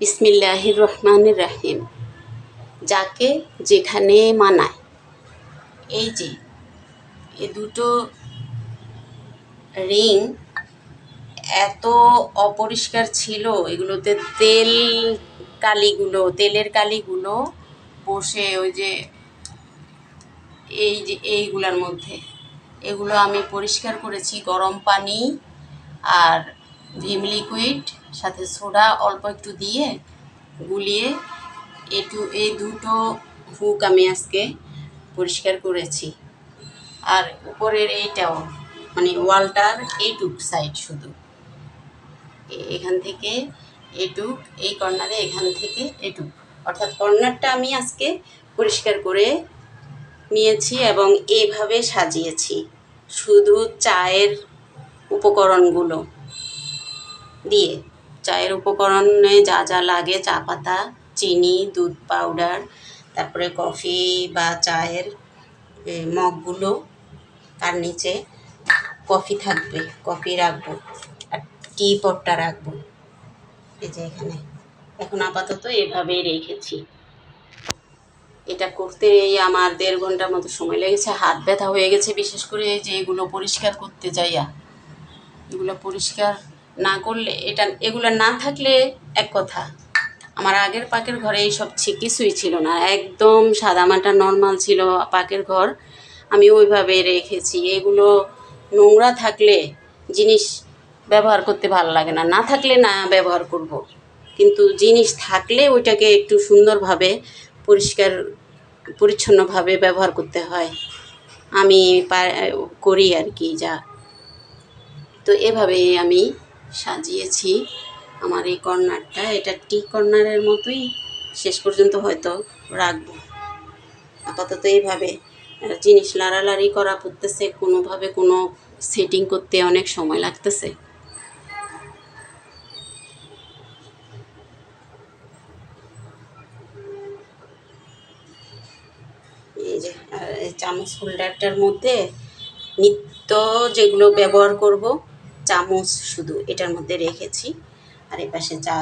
বিসমিল্লাহির রহমানির রাহিম। যাকে যেখানে মানায়। এই যে, এ দুটো রিং এত অপরিষ্কার ছিল, এগুলোতে তেল কালিগুলো, তেলের কালিগুলো বসে ওই যে, এই যে, এইগুলার মধ্যে। এগুলো আমি পরিষ্কার করেছি, গরম পানি আর ভিম লিকুইড, সাথে সোডা অল্প একটু দিয়ে গুলিয়ে একটু এই দুটো হুক আমি আজকে পরিষ্কার করেছি। আর উপরের এইটাও মানে ওয়ালটার এইটুক সাইড শুধু। এখান থেকে এটুক, এই কর্নারে এখান থেকে এটুক। অর্থাৎ কর্নারটা আমি আজকে পরিষ্কার করে নিয়েছি এবং এইভাবে সাজিয়েছি। শুধু চায়ের উপকরণগুলো। দিয়ে। চায়ের উপকরণে যা যা লাগে, চা পাতা, চিনি, দুধ পাউডার তারপরে কফি বা চায়ের মগগুলো তার নিচে কফি থাকবে কফি রাখব আর টি পটটা রাখব। এই যে এখানে। এখন আপাতত এভাবেই রেখেছি। এটা করতে এই আমার দেড় ঘণ্টার মতো সময় লেগেছে। হাত ব্যথা হয়ে গেছে, বিশেষ করে এই যে এগুলো পরিষ্কার করতে যাইয়া। এগুলো পরিষ্কার করলে এটা, এগুলো না থাকলে এক কথা। আমার আগের পাকের ঘরে এইসব কিছুই ছিল না। একদম সাদামাটা নর্মাল ছিল পাকের ঘর। আমি ওইভাবে রেখেছি। এগুলো নোংরা থাকলে জিনিস ব্যবহার করতে ভালো লাগে না। না থাকলে না ব্যবহার করব। কিন্তু জিনিস থাকলে ওইটাকে একটু সুন্দরভাবে, পরিষ্কার, পরিচ্ছন্নভাবে ব্যবহার করতে হয়। আমি করি আর কি যা। তো এভাবেই আমি সাজিয়েছি। আমার এই কর্নারটা, এটা টি কর্নারের মতোই শেষ পর্যন্ত হয়তো রাখব। আপাতত এইভাবে জিনিস লাড়ালাড়ি করা পড়তেছে, কোনোভাবে কোনো সেটিং করতে অনেক সময় লাগতেছে। চামচ হোল্ডারটার মধ্যে নিত্য যেগুলো ব্যবহার করব চামচ শুধু এটার মধ্যে রেখেছি। আর এপাশে পাশে চা